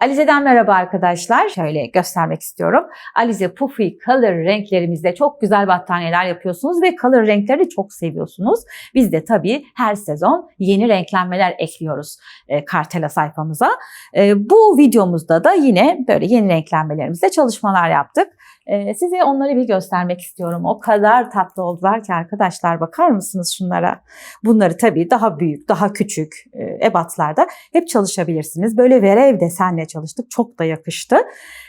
Alize'den merhaba arkadaşlar. Şöyle göstermek istiyorum. Alize Puffy Color renklerimizde çok güzel battaniyeler yapıyorsunuz ve color renklerini çok seviyorsunuz. Biz de tabii her sezon yeni renklenmeler ekliyoruz e, Kartela sayfamıza. E, bu videomuzda da yine böyle yeni renklenmelerimizde çalışmalar yaptık. E, size onları bir göstermek istiyorum. O kadar tatlı oldular ki arkadaşlar bakar mısınız şunlara? Bunları tabii daha büyük, daha küçük e, ebatlarda hep çalışabilirsiniz. Böyle verev desenle çalıştık. Çok da yakıştı.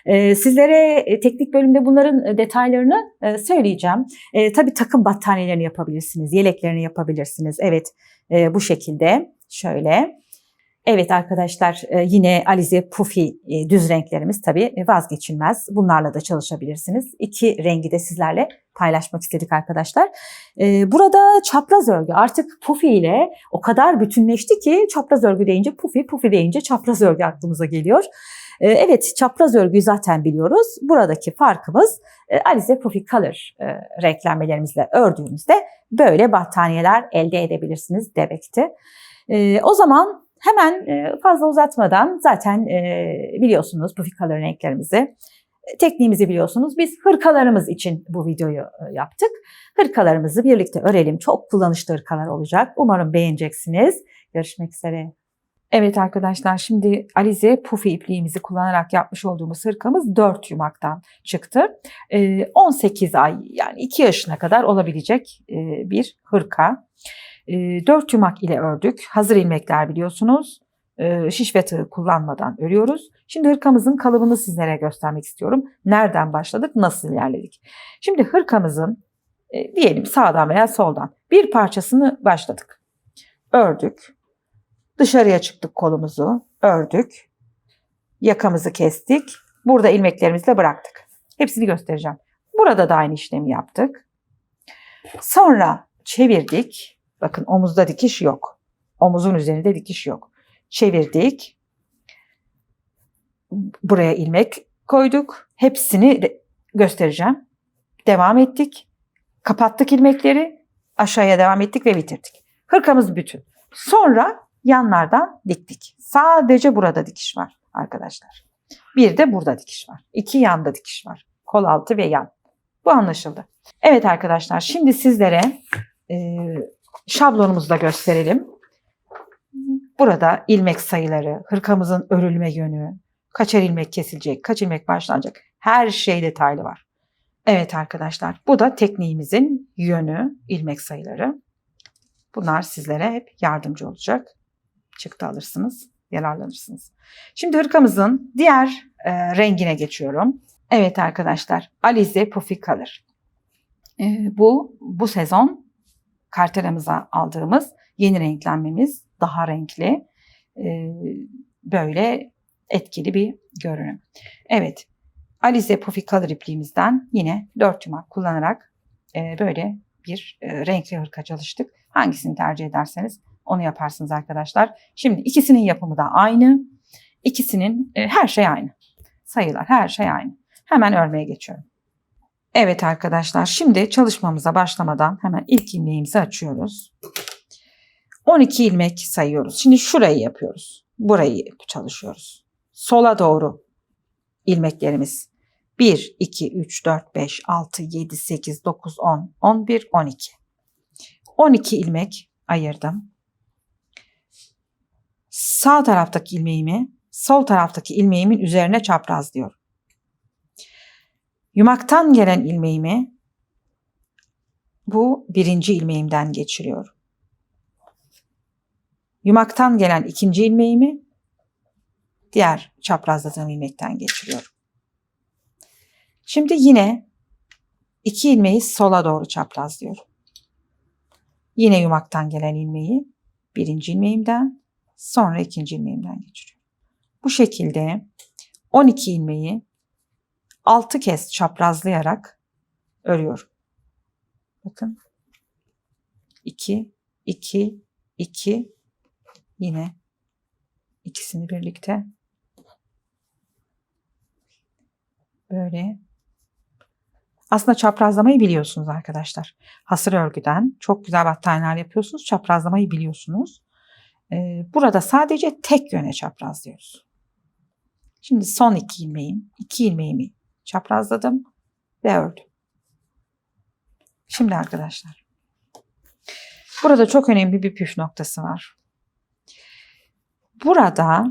E, sizlere e, teknik bölümde bunların e, detaylarını e, söyleyeceğim. E, tabii takım battaniyelerini yapabilirsiniz, yeleklerini yapabilirsiniz. Evet bu şekilde şöyle. Evet arkadaşlar e, yine Alize Puffy e, düz renklerimiz tabii vazgeçilmez. Bunlarla da çalışabilirsiniz. İki rengi de sizlerle paylaşmak istedik arkadaşlar. E, burada çapraz örgü artık Puffy ile o kadar bütünleşti ki çapraz örgü deyince Puffy, Puffy deyince çapraz örgü aklımıza geliyor. Evet çapraz örgüyü zaten biliyoruz. Buradaki farkımız Alize Puffy Color renklenmelerimizle ördüğümüzde böyle battaniyeler elde edebilirsiniz demekti. O zaman Hemen e, fazla uzatmadan zaten e, biliyorsunuz bu fikaların renklerimizi. E, tekniğimizi biliyorsunuz. Biz hırkalarımız için bu videoyu yaptık. Hırkalarımızı birlikte örelim. Çok kullanışlı hırkalar olacak. Umarım beğeneceksiniz. Görüşmek üzere. Evet arkadaşlar şimdi Alize Puffy ipliğimizi kullanarak yapmış olduğumuz hırkamız 4 yumaktan çıktı. 18 ay yani 2 yaşına kadar olabilecek bir hırka. 4 yumak ile ördük. Hazır ilmekler biliyorsunuz. Şiş ve tığ kullanmadan örüyoruz. Şimdi hırkamızın kalıbını sizlere göstermek istiyorum. Nereden başladık, nasıl ilerledik? Şimdi hırkamızın diyelim sağdan veya soldan bir parçasını başladık. Ördük. Dışarıya çıktık kolumuzu, ördük. Yakamızı kestik. Burada ilmeklerimizle bıraktık. Hepsini göstereceğim. Burada da aynı işlemi yaptık. Sonra çevirdik. Bakın omuzda dikiş yok. Omuzun üzerinde dikiş yok. Çevirdik. Buraya ilmek koyduk. Hepsini göstereceğim. Devam ettik. Kapattık ilmekleri. Aşağıya devam ettik ve bitirdik. Hırkamız bütün. Sonra yanlardan diktik. Sadece burada dikiş var arkadaşlar. Bir de burada dikiş var. İki yanda dikiş var. Kol altı ve yan. Bu anlaşıldı. Evet arkadaşlar şimdi sizlere e, Şablonumuzu da gösterelim. Burada ilmek sayıları, hırkamızın örülme yönü, kaçer ilmek kesilecek, kaç ilmek başlanacak her şey detaylı var. Evet arkadaşlar bu da tekniğimizin yönü, ilmek sayıları. Bunlar sizlere hep yardımcı olacak. Çıktı alırsınız, yararlanırsınız. Şimdi hırkamızın diğer e, rengine geçiyorum. Evet arkadaşlar Alize Puffy Color. E, bu bu sezon kartelamıza aldığımız yeni renklenmemiz daha renkli böyle etkili bir görünüm. Evet Alize Puffy Color ipliğimizden yine 4 yumak kullanarak böyle bir renkli hırka çalıştık. Hangisini tercih ederseniz onu yaparsınız arkadaşlar. Şimdi ikisinin yapımı da aynı. İkisinin her şey aynı. Sayılar her şey aynı. Hemen örmeye geçiyorum. Evet arkadaşlar şimdi çalışmamıza başlamadan hemen ilk ilmeğimizi açıyoruz. 12 ilmek sayıyoruz. Şimdi şurayı yapıyoruz. Burayı çalışıyoruz. Sola doğru ilmeklerimiz. 1, 2, 3, 4, 5, 6, 7, 8, 9, 10, 11, 12. 12 ilmek ayırdım. Sağ taraftaki ilmeğimi sol taraftaki ilmeğimin üzerine çaprazlıyorum. Yumaktan gelen ilmeğimi bu birinci ilmeğimden geçiriyorum. Yumaktan gelen ikinci ilmeğimi diğer çaprazladığım ilmekten geçiriyorum. Şimdi yine iki ilmeği sola doğru çaprazlıyorum. Yine yumaktan gelen ilmeği birinci ilmeğimden sonra ikinci ilmeğimden geçiriyorum. Bu şekilde 12 ilmeği 6 kez çaprazlayarak örüyorum. Bakın. 2 2 2 yine ikisini birlikte böyle aslında çaprazlamayı biliyorsunuz arkadaşlar. Hasır örgüden çok güzel battaniyeler yapıyorsunuz. Çaprazlamayı biliyorsunuz. Ee, burada sadece tek yöne çaprazlıyoruz. Şimdi son iki ilmeğim, iki ilmeğimi çaprazladım ve ördüm. Şimdi arkadaşlar, burada çok önemli bir püf noktası var. Burada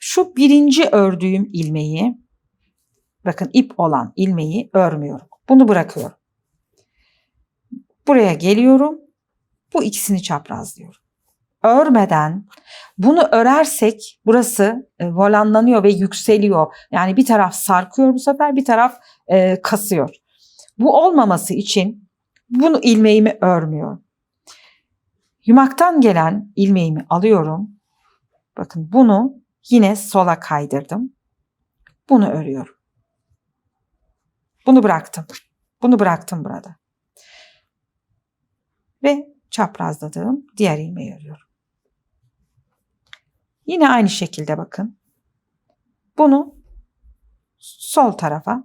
şu birinci ördüğüm ilmeği, bakın ip olan ilmeği örmüyorum. Bunu bırakıyorum. Buraya geliyorum. Bu ikisini çaprazlıyorum. Örmeden bunu örersek burası e, volanlanıyor ve yükseliyor. Yani bir taraf sarkıyor bu sefer bir taraf e, kasıyor. Bu olmaması için bunu ilmeğimi örmüyorum. Yumaktan gelen ilmeğimi alıyorum. Bakın bunu yine sola kaydırdım. Bunu örüyorum. Bunu bıraktım. Bunu bıraktım burada. Ve çaprazladığım diğer ilmeği örüyorum. Yine aynı şekilde bakın. Bunu sol tarafa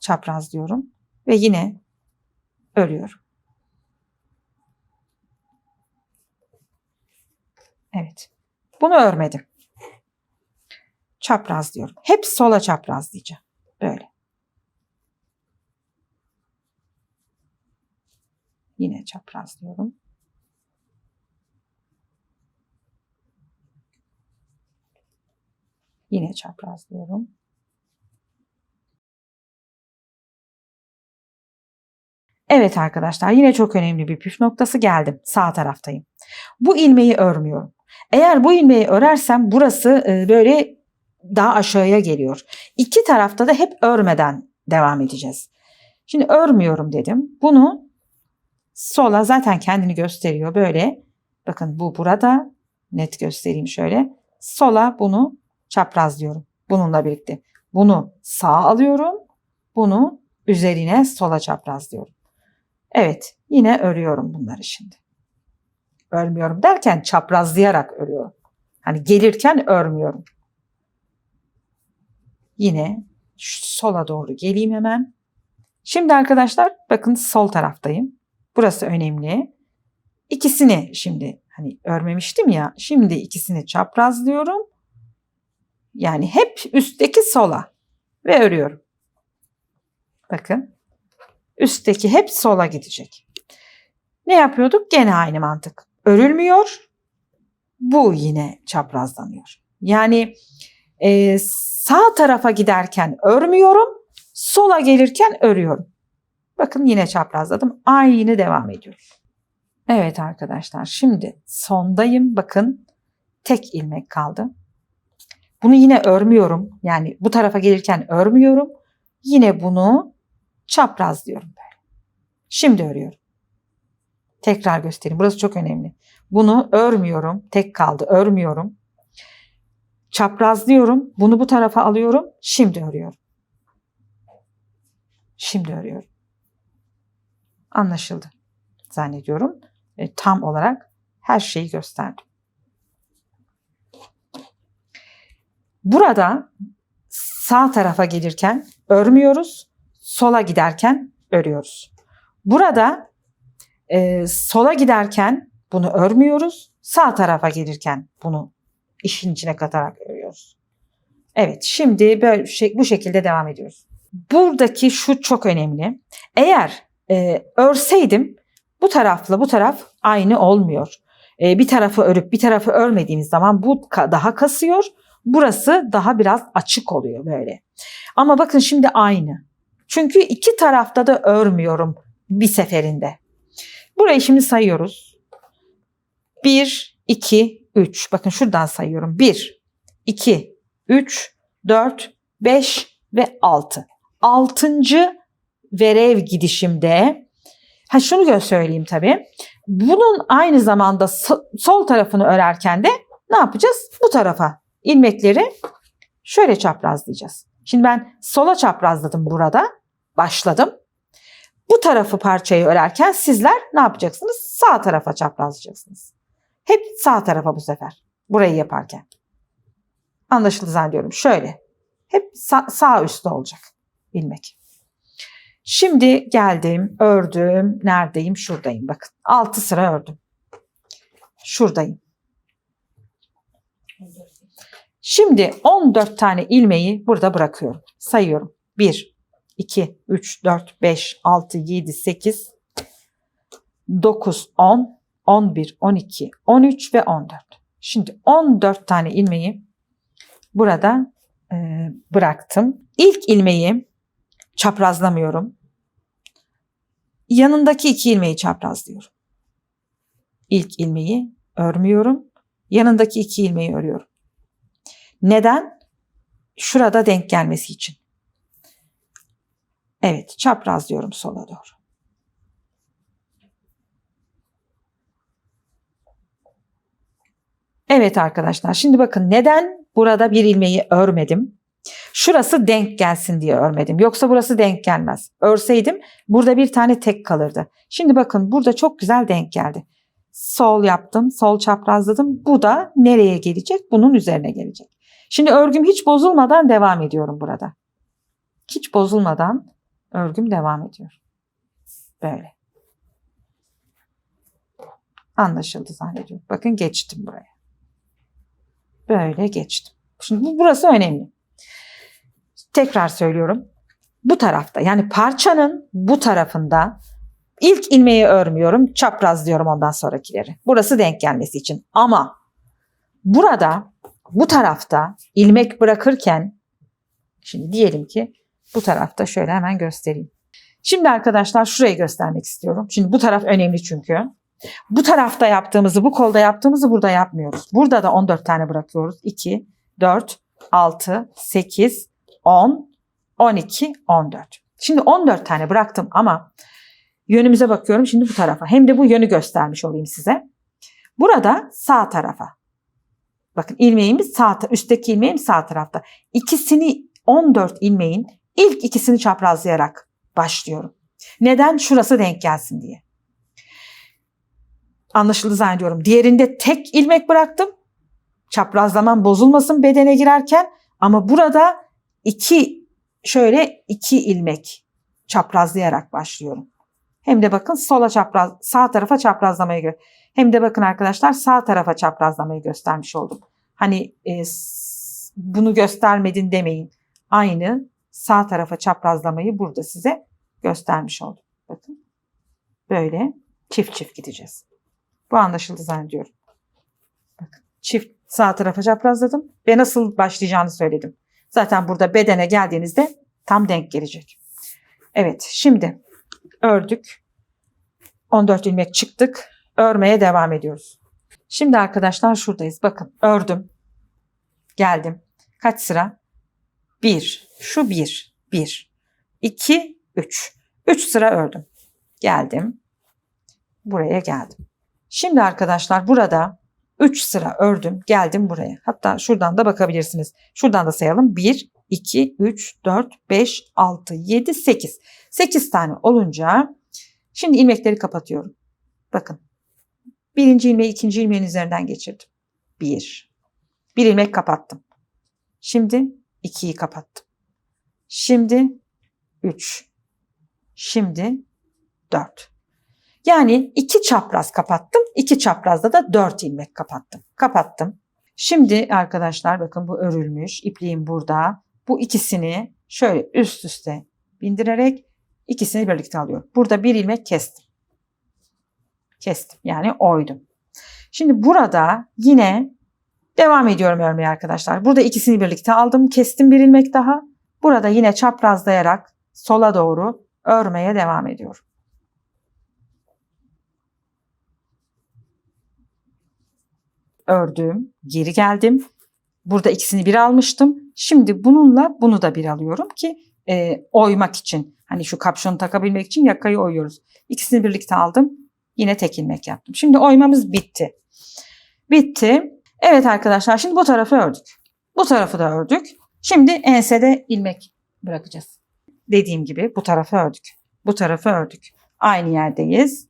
çaprazlıyorum ve yine örüyorum. Evet. Bunu örmedim. Çaprazlıyorum. Hep sola çaprazlayacağım. Böyle. Yine çaprazlıyorum. Yine çaprazlıyorum. Evet arkadaşlar yine çok önemli bir püf noktası geldim. Sağ taraftayım. Bu ilmeği örmüyorum. Eğer bu ilmeği örersem burası e, böyle daha aşağıya geliyor. İki tarafta da hep örmeden devam edeceğiz. Şimdi örmüyorum dedim. Bunu sola zaten kendini gösteriyor böyle. Bakın bu burada. Net göstereyim şöyle. Sola bunu çaprazlıyorum. Bununla birlikte. Bunu sağa alıyorum. Bunu üzerine sola çaprazlıyorum. Evet yine örüyorum bunları şimdi. Örmüyorum derken çaprazlayarak örüyorum. Hani gelirken örmüyorum. Yine sola doğru geleyim hemen. Şimdi arkadaşlar bakın sol taraftayım. Burası önemli. İkisini şimdi hani örmemiştim ya. Şimdi ikisini çaprazlıyorum. Yani hep üstteki sola ve örüyorum. Bakın. Üstteki hep sola gidecek. Ne yapıyorduk? Gene aynı mantık. Örülmüyor. Bu yine çaprazlanıyor. Yani e, sağ tarafa giderken örmüyorum. Sola gelirken örüyorum. Bakın yine çaprazladım. Aynı devam ediyor. Evet arkadaşlar şimdi sondayım. Bakın tek ilmek kaldı. Bunu yine örmüyorum. Yani bu tarafa gelirken örmüyorum. Yine bunu çaprazlıyorum böyle. Şimdi örüyorum. Tekrar göstereyim. Burası çok önemli. Bunu örmüyorum. Tek kaldı. Örmüyorum. Çaprazlıyorum. Bunu bu tarafa alıyorum. Şimdi örüyorum. Şimdi örüyorum. Anlaşıldı zannediyorum. E, tam olarak her şeyi gösterdim. Burada sağ tarafa gelirken örmüyoruz, sola giderken örüyoruz. Burada e, sola giderken bunu örmüyoruz, sağ tarafa gelirken bunu işin içine katarak örüyoruz. Evet, şimdi böyle şey, bu şekilde devam ediyoruz. Buradaki şu çok önemli. Eğer e, örseydim bu tarafla bu taraf aynı olmuyor. E, bir tarafı örüp bir tarafı örmediğimiz zaman bu daha kasıyor. Burası daha biraz açık oluyor böyle. Ama bakın şimdi aynı. Çünkü iki tarafta da örmüyorum bir seferinde. Burayı şimdi sayıyoruz. 1, 2, 3. Bakın şuradan sayıyorum. 1, 2, 3, 4, 5 ve 6. Altıncı verev gidişimde ha şunu söyleyeyim tabii. Bunun aynı zamanda sol tarafını örerken de ne yapacağız? Bu tarafa ilmekleri şöyle çaprazlayacağız. Şimdi ben sola çaprazladım burada. Başladım. Bu tarafı parçayı örerken sizler ne yapacaksınız? Sağ tarafa çaprazlayacaksınız. Hep sağ tarafa bu sefer. Burayı yaparken. Anlaşıldı zannediyorum. Şöyle. Hep sağ, sağ üstte olacak ilmek. Şimdi geldim, ördüm. Neredeyim? Şuradayım. Bakın. 6 sıra ördüm. Şuradayım. Şimdi 14 tane ilmeği burada bırakıyorum. Sayıyorum. 1, 2, 3, 4, 5, 6, 7, 8, 9, 10, 11, 12, 13 ve 14. Şimdi 14 tane ilmeği burada e, bıraktım. İlk ilmeği çaprazlamıyorum. Yanındaki iki ilmeği çaprazlıyorum. İlk ilmeği örmüyorum. Yanındaki iki ilmeği örüyorum. Neden? Şurada denk gelmesi için. Evet, çaprazlıyorum sola doğru. Evet arkadaşlar, şimdi bakın neden burada bir ilmeği örmedim? Şurası denk gelsin diye örmedim. Yoksa burası denk gelmez. Örseydim burada bir tane tek kalırdı. Şimdi bakın burada çok güzel denk geldi. Sol yaptım, sol çaprazladım. Bu da nereye gelecek? Bunun üzerine gelecek. Şimdi örgüm hiç bozulmadan devam ediyorum burada. Hiç bozulmadan örgüm devam ediyor. Böyle. Anlaşıldı zannediyorum. Bakın geçtim buraya. Böyle geçtim. Şimdi bu burası önemli. Tekrar söylüyorum. Bu tarafta yani parçanın bu tarafında ilk ilmeği örmüyorum. Çaprazlıyorum ondan sonrakileri. Burası denk gelmesi için. Ama burada bu tarafta ilmek bırakırken şimdi diyelim ki bu tarafta şöyle hemen göstereyim. Şimdi arkadaşlar şurayı göstermek istiyorum. Şimdi bu taraf önemli çünkü. Bu tarafta yaptığımızı, bu kolda yaptığımızı burada yapmıyoruz. Burada da 14 tane bırakıyoruz. 2, 4, 6, 8, 10, 12, 14. Şimdi 14 tane bıraktım ama yönümüze bakıyorum şimdi bu tarafa. Hem de bu yönü göstermiş olayım size. Burada sağ tarafa. Bakın ilmeğimiz sağ üstteki ilmeğim sağ tarafta. İkisini 14 ilmeğin ilk ikisini çaprazlayarak başlıyorum. Neden? Şurası denk gelsin diye. Anlaşıldı zannediyorum. Diğerinde tek ilmek bıraktım. Çaprazlamam bozulmasın bedene girerken ama burada iki şöyle iki ilmek çaprazlayarak başlıyorum. Hem de bakın sola çapraz sağ tarafa çaprazlamayı hem de bakın arkadaşlar sağ tarafa çaprazlamayı göstermiş oldum. Hani e, bunu göstermedin demeyin. Aynı sağ tarafa çaprazlamayı burada size göstermiş oldum. Bakın böyle çift çift gideceğiz. Bu anlaşıldı zannediyorum. Bakın çift sağ tarafa çaprazladım ve nasıl başlayacağını söyledim. Zaten burada bedene geldiğinizde tam denk gelecek. Evet şimdi ördük. 14 ilmek çıktık. Örmeye devam ediyoruz. Şimdi arkadaşlar şuradayız. Bakın ördüm. Geldim. Kaç sıra? 1. Şu 1. 1. 2. 3. 3 sıra ördüm. Geldim. Buraya geldim. Şimdi arkadaşlar burada 3 sıra ördüm. Geldim buraya. Hatta şuradan da bakabilirsiniz. Şuradan da sayalım. 1, 2, 3, 4, 5, 6, 7, 8. 8 tane olunca şimdi ilmekleri kapatıyorum. Bakın. Birinci ilmeği ikinci ilmeğin üzerinden geçirdim. 1. Bir ilmek kapattım. Şimdi 2'yi kapattım. Şimdi 3. Şimdi 4. Yani iki çapraz kapattım. iki çaprazda da 4 ilmek kapattım. Kapattım. Şimdi arkadaşlar bakın bu örülmüş. İpliğim burada. Bu ikisini şöyle üst üste bindirerek ikisini birlikte alıyorum. Burada bir ilmek kestim. Kestim. Yani oydum. Şimdi burada yine devam ediyorum örmeye arkadaşlar. Burada ikisini birlikte aldım. Kestim bir ilmek daha. Burada yine çaprazlayarak sola doğru örmeye devam ediyorum. Ördüm, geri geldim. Burada ikisini bir almıştım. Şimdi bununla bunu da bir alıyorum ki e, oymak için. Hani şu kapşonu takabilmek için yakayı oyuyoruz. İkisini birlikte aldım. Yine tek ilmek yaptım. Şimdi oymamız bitti. Bitti. Evet arkadaşlar şimdi bu tarafı ördük. Bu tarafı da ördük. Şimdi ensede ilmek bırakacağız. Dediğim gibi bu tarafı ördük. Bu tarafı ördük. Aynı yerdeyiz.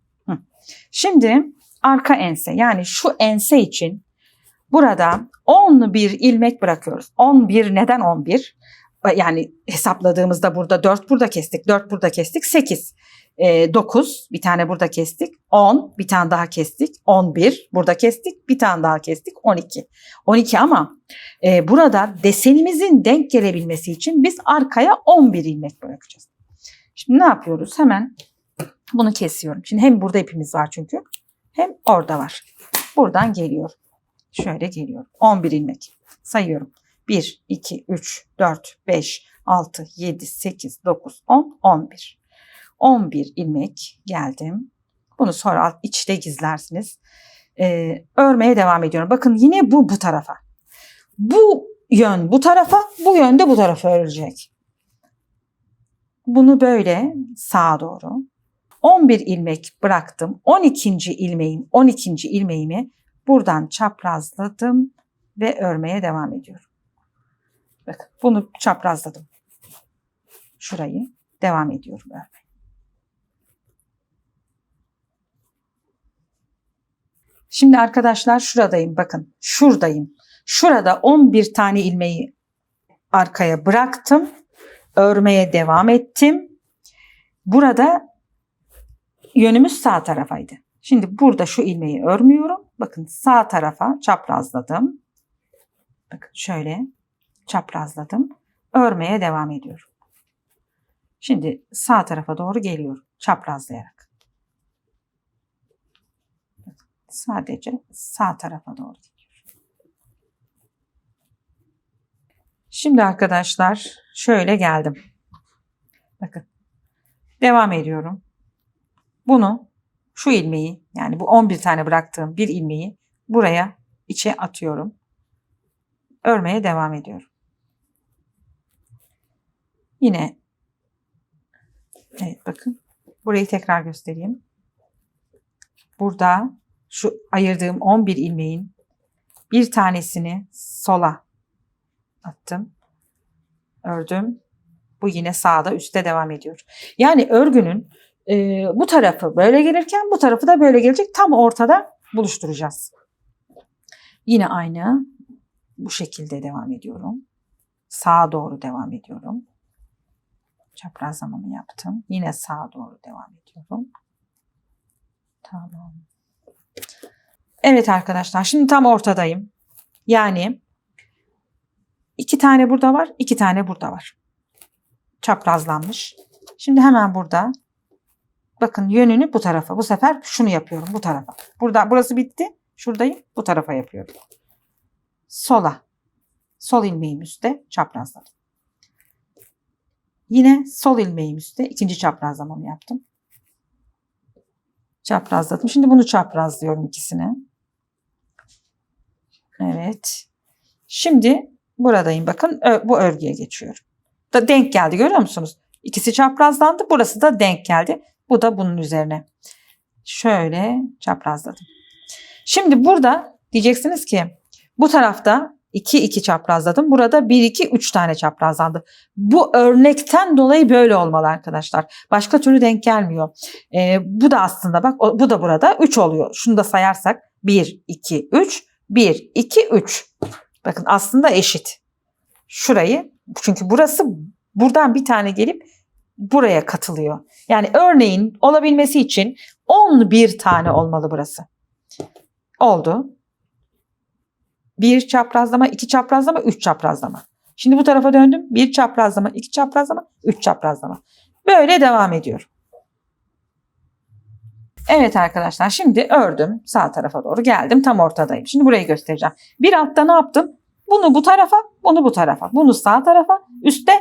Şimdi arka ense yani şu ense için burada 11 ilmek bırakıyoruz. 11 neden 11? Yani hesapladığımızda burada 4 burada kestik, 4 burada kestik, 8. 9 bir tane burada kestik. 10 bir tane daha kestik. 11 burada kestik. Bir tane daha kestik. 12. 12 ama e, burada desenimizin denk gelebilmesi için biz arkaya 11 ilmek bırakacağız. Şimdi ne yapıyoruz? Hemen bunu kesiyorum. Şimdi hem burada ipimiz var çünkü hem orada var. Buradan geliyor. Şöyle geliyor. 11 ilmek. Sayıyorum. 1, 2, 3, 4, 5, 6, 7, 8, 9, 10, 11. 11 ilmek geldim. Bunu sonra alt- içte gizlersiniz. Ee, örmeye devam ediyorum. Bakın yine bu bu tarafa. Bu yön bu tarafa, bu yön de bu tarafa örülecek. Bunu böyle sağa doğru 11 ilmek bıraktım. 12. ilmeğim, 12. ilmeğimi buradan çaprazladım ve örmeye devam ediyorum. Bakın bunu çaprazladım. Şurayı devam ediyorum örmeye. Şimdi arkadaşlar şuradayım bakın. Şuradayım. Şurada 11 tane ilmeği arkaya bıraktım. Örmeye devam ettim. Burada yönümüz sağ tarafaydı. Şimdi burada şu ilmeği örmüyorum. Bakın sağ tarafa çaprazladım. Bakın şöyle çaprazladım. Örmeye devam ediyorum. Şimdi sağ tarafa doğru geliyorum çaprazlayarak. Bakın, Sadece sağ tarafa doğru gidiyorum. Şimdi arkadaşlar şöyle geldim. Bakın. Devam ediyorum. Bunu şu ilmeği yani bu 11 tane bıraktığım bir ilmeği buraya içe atıyorum. Örmeye devam ediyorum. Yine evet bakın burayı tekrar göstereyim. Burada şu ayırdığım 11 ilmeğin bir tanesini sola attım. Ördüm. Bu yine sağda üstte devam ediyor. Yani örgünün e, bu tarafı böyle gelirken bu tarafı da böyle gelecek. Tam ortada buluşturacağız. Yine aynı bu şekilde devam ediyorum. Sağa doğru devam ediyorum. Çaprazlamamı yaptım. Yine sağa doğru devam ediyorum. Tamam. Evet arkadaşlar şimdi tam ortadayım. Yani iki tane burada var, iki tane burada var. Çaprazlanmış. Şimdi hemen burada bakın yönünü bu tarafa. Bu sefer şunu yapıyorum bu tarafa. Burada burası bitti. Şuradayım. Bu tarafa yapıyorum. Sola. Sol ilmeğim üstte çaprazladım. Yine sol ilmeğim üstte ikinci çaprazlamamı yaptım. Çaprazladım. Şimdi bunu çaprazlıyorum ikisini. Evet. Şimdi buradayım bakın. Bu örgüye geçiyorum. Da denk geldi görüyor musunuz? İkisi çaprazlandı. Burası da denk geldi. Bu da bunun üzerine. Şöyle çaprazladım. Şimdi burada diyeceksiniz ki bu tarafta 2 2 çaprazladım. Burada 1 2 3 tane çaprazlandı. Bu örnekten dolayı böyle olmalı arkadaşlar. Başka türlü denk gelmiyor. Ee, bu da aslında bak bu da burada 3 oluyor. Şunu da sayarsak 1 2 3 1 2 3. Bakın aslında eşit. Şurayı çünkü burası buradan bir tane gelip buraya katılıyor. Yani örneğin olabilmesi için 11 tane olmalı burası. Oldu. Bir çaprazlama, iki çaprazlama, üç çaprazlama. Şimdi bu tarafa döndüm. Bir çaprazlama, iki çaprazlama, üç çaprazlama. Böyle devam ediyor. Evet arkadaşlar şimdi ördüm. Sağ tarafa doğru geldim. Tam ortadayım. Şimdi burayı göstereceğim. Bir altta ne yaptım? Bunu bu tarafa, bunu bu tarafa. Bunu sağ tarafa, üstte,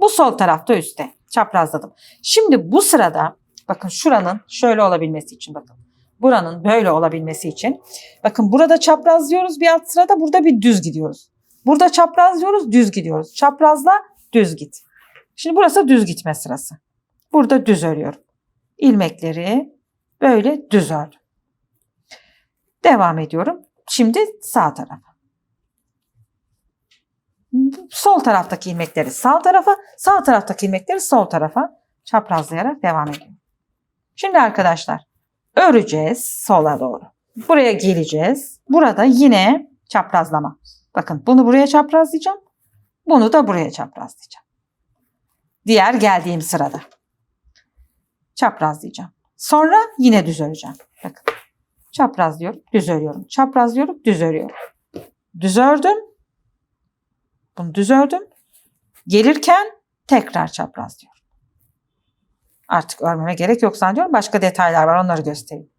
bu sol tarafta üstte. Çaprazladım. Şimdi bu sırada bakın şuranın şöyle olabilmesi için bakın. Buranın böyle olabilmesi için bakın burada çaprazlıyoruz bir alt sırada burada bir düz gidiyoruz. Burada çaprazlıyoruz düz gidiyoruz. Çaprazla düz git. Şimdi burası düz gitme sırası. Burada düz örüyorum. İlmekleri böyle düz ördüm. Devam ediyorum. Şimdi sağ tarafa. Sol taraftaki ilmekleri sağ tarafa, sağ taraftaki ilmekleri sol tarafa çaprazlayarak devam ediyorum. Şimdi arkadaşlar öreceğiz sola doğru. Buraya geleceğiz. Burada yine çaprazlama. Bakın bunu buraya çaprazlayacağım. Bunu da buraya çaprazlayacağım. Diğer geldiğim sırada. çaprazlayacağım. Sonra yine düz öreceğim. Bakın. Çapraz diyorum, düz örüyorum. Çapraz diyorum, düz örüyorum. Düz ördüm. Bunu düz ördüm. Gelirken tekrar çapraz diyorum. Artık örmeme gerek yok zannediyorum. Başka detaylar var onları göstereyim.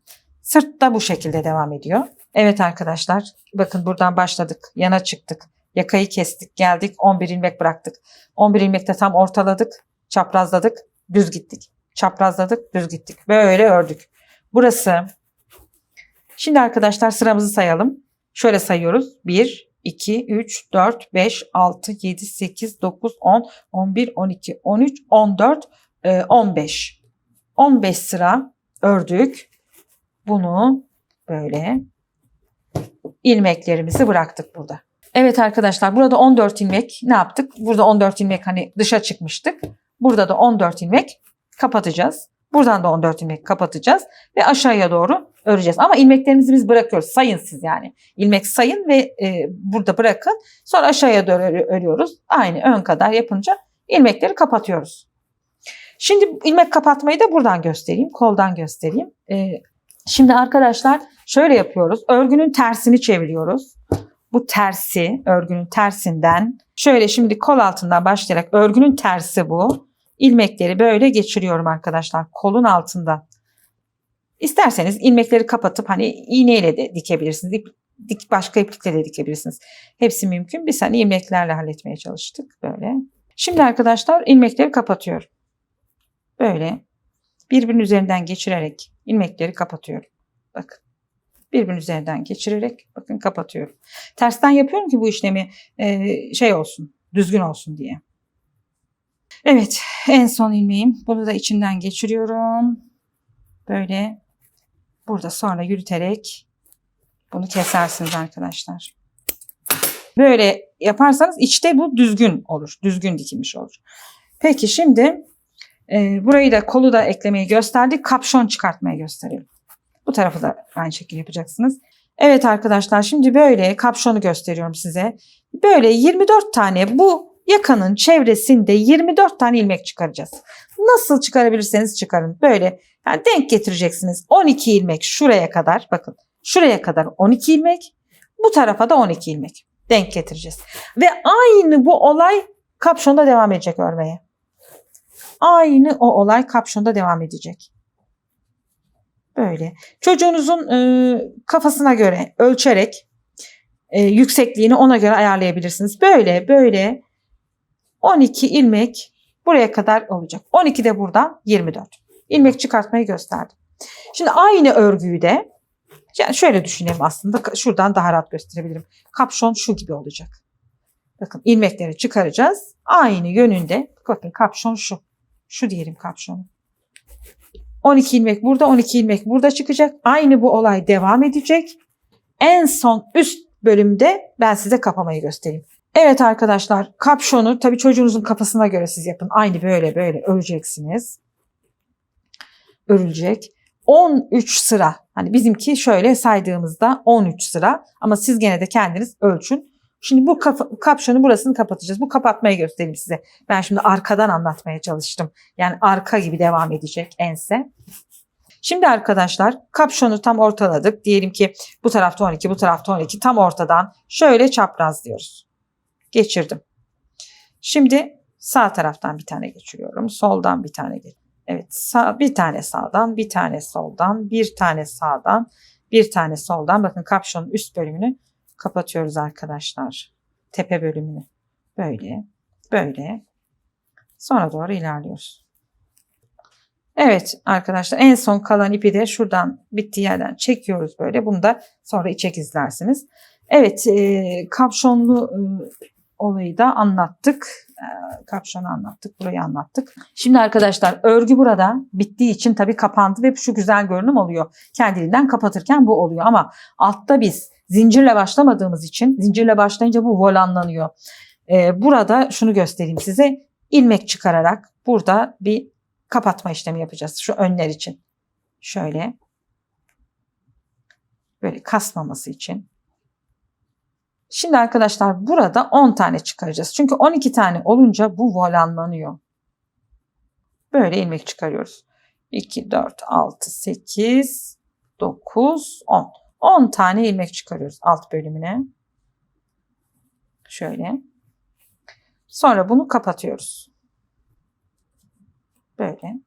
Sırt da bu şekilde devam ediyor. Evet arkadaşlar bakın buradan başladık. Yana çıktık. Yakayı kestik. Geldik 11 ilmek bıraktık. 11 ilmekte tam ortaladık. Çaprazladık. Düz gittik. Çaprazladık. Düz gittik. Böyle ördük. Burası. Şimdi arkadaşlar sıramızı sayalım. Şöyle sayıyoruz. 1, 2, 3, 4, 5, 6, 7, 8, 9, 10, 11, 12, 13, 14, e, 15. 15 sıra ördük. Bunu böyle ilmeklerimizi bıraktık burada. Evet arkadaşlar burada 14 ilmek ne yaptık? Burada 14 ilmek hani dışa çıkmıştık. Burada da 14 ilmek kapatacağız. Buradan da 14 ilmek kapatacağız ve aşağıya doğru öreceğiz. Ama ilmeklerimizi biz bırakıyoruz. Sayın siz yani. İlmek sayın ve e, burada bırakın. Sonra aşağıya doğru örü- örüyoruz. Aynı ön kadar yapınca ilmekleri kapatıyoruz. Şimdi ilmek kapatmayı da buradan göstereyim. Koldan göstereyim. E, şimdi arkadaşlar şöyle yapıyoruz. Örgünün tersini çeviriyoruz. Bu tersi, örgünün tersinden şöyle şimdi kol altından başlayarak örgünün tersi bu. İlmekleri böyle geçiriyorum arkadaşlar kolun altından. İsterseniz ilmekleri kapatıp hani iğneyle de dikebilirsiniz. İp, dik, başka iplikle de dikebilirsiniz. Hepsi mümkün. Biz hani ilmeklerle halletmeye çalıştık böyle. Şimdi arkadaşlar ilmekleri kapatıyorum. Böyle birbirinin üzerinden geçirerek ilmekleri kapatıyorum. Bakın. Birbirinin üzerinden geçirerek bakın kapatıyorum. Tersten yapıyorum ki bu işlemi e, şey olsun, düzgün olsun diye. Evet, en son ilmeğim. Bunu da içinden geçiriyorum. Böyle burada sonra yürüterek bunu kesersiniz arkadaşlar. Böyle yaparsanız içte bu düzgün olur. Düzgün dikilmiş olur. Peki şimdi e, burayı da kolu da eklemeyi gösterdik. Kapşon çıkartmayı gösterelim. Bu tarafı da aynı şekilde yapacaksınız. Evet arkadaşlar şimdi böyle kapşonu gösteriyorum size. Böyle 24 tane bu yakanın çevresinde 24 tane ilmek çıkaracağız. Nasıl çıkarabilirseniz çıkarın. Böyle yani denk getireceksiniz. 12 ilmek şuraya kadar bakın. Şuraya kadar 12 ilmek. Bu tarafa da 12 ilmek. Denk getireceğiz. Ve aynı bu olay kapşonda devam edecek örmeye. Aynı o olay kapşonda devam edecek. Böyle. Çocuğunuzun e, kafasına göre ölçerek e, yüksekliğini ona göre ayarlayabilirsiniz. Böyle böyle 12 ilmek buraya kadar olacak. 12 de buradan 24. İlmek çıkartmayı gösterdim. Şimdi aynı örgüyü de yani şöyle düşünelim aslında şuradan daha rahat gösterebilirim. Kapşon şu gibi olacak. Bakın ilmekleri çıkaracağız. Aynı yönünde bakın kapşon şu. Şu diyelim kapşonu. 12 ilmek burada, 12 ilmek burada çıkacak. Aynı bu olay devam edecek. En son üst bölümde ben size kapamayı göstereyim. Evet arkadaşlar kapşonu tabii çocuğunuzun kafasına göre siz yapın. Aynı böyle böyle öreceksiniz. Örülecek. 13 sıra. Hani bizimki şöyle saydığımızda 13 sıra ama siz gene de kendiniz ölçün. Şimdi bu kafa, kapşonu burasını kapatacağız. Bu kapatmayı göstereyim size. Ben şimdi arkadan anlatmaya çalıştım. Yani arka gibi devam edecek ense. Şimdi arkadaşlar kapşonu tam ortaladık. Diyelim ki bu tarafta 12, bu tarafta 12. Tam ortadan şöyle çapraz diyoruz. Geçirdim. Şimdi sağ taraftan bir tane geçiriyorum. Soldan bir tane geç. Evet sağ, bir tane sağdan, bir tane soldan, bir tane sağdan, bir tane soldan. Bakın kapşonun üst bölümünü kapatıyoruz arkadaşlar. Tepe bölümünü. Böyle, böyle. Sonra doğru ilerliyoruz. Evet arkadaşlar en son kalan ipi de şuradan bittiği yerden çekiyoruz böyle. Bunu da sonra içe izlersiniz. Evet e, kapşonlu e, olayı da anlattık. E, kapşonu anlattık, burayı anlattık. Şimdi arkadaşlar örgü burada bittiği için tabii kapandı ve şu güzel görünüm oluyor. Kendiliğinden kapatırken bu oluyor ama altta biz zincirle başlamadığımız için zincirle başlayınca bu volanlanıyor. E, burada şunu göstereyim size. ilmek çıkararak burada bir kapatma işlemi yapacağız şu önler için. Şöyle böyle kasmaması için. Şimdi arkadaşlar burada 10 tane çıkaracağız. Çünkü 12 tane olunca bu volanlanıyor. Böyle ilmek çıkarıyoruz. 2, 4, 6, 8, 9, 10. 10 tane ilmek çıkarıyoruz alt bölümüne. Şöyle. Sonra bunu kapatıyoruz. Böyle.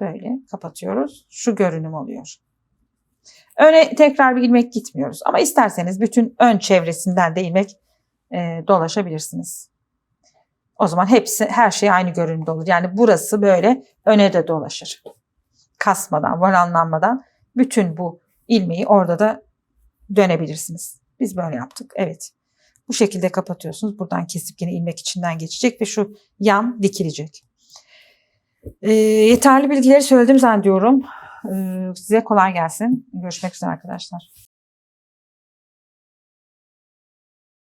Böyle kapatıyoruz. Şu görünüm oluyor. Öne tekrar bir ilmek gitmiyoruz. Ama isterseniz bütün ön çevresinden de ilmek e, dolaşabilirsiniz. O zaman hepsi her şey aynı görünümde olur. Yani burası böyle öne de dolaşır. Kasmadan, volanlanmadan bütün bu ilmeği orada da dönebilirsiniz. Biz böyle yaptık. Evet. Bu şekilde kapatıyorsunuz. Buradan kesip yine ilmek içinden geçecek ve şu yan dikilecek. Ee, yeterli bilgileri söyledim zannediyorum. Ee, size kolay gelsin. Görüşmek üzere arkadaşlar.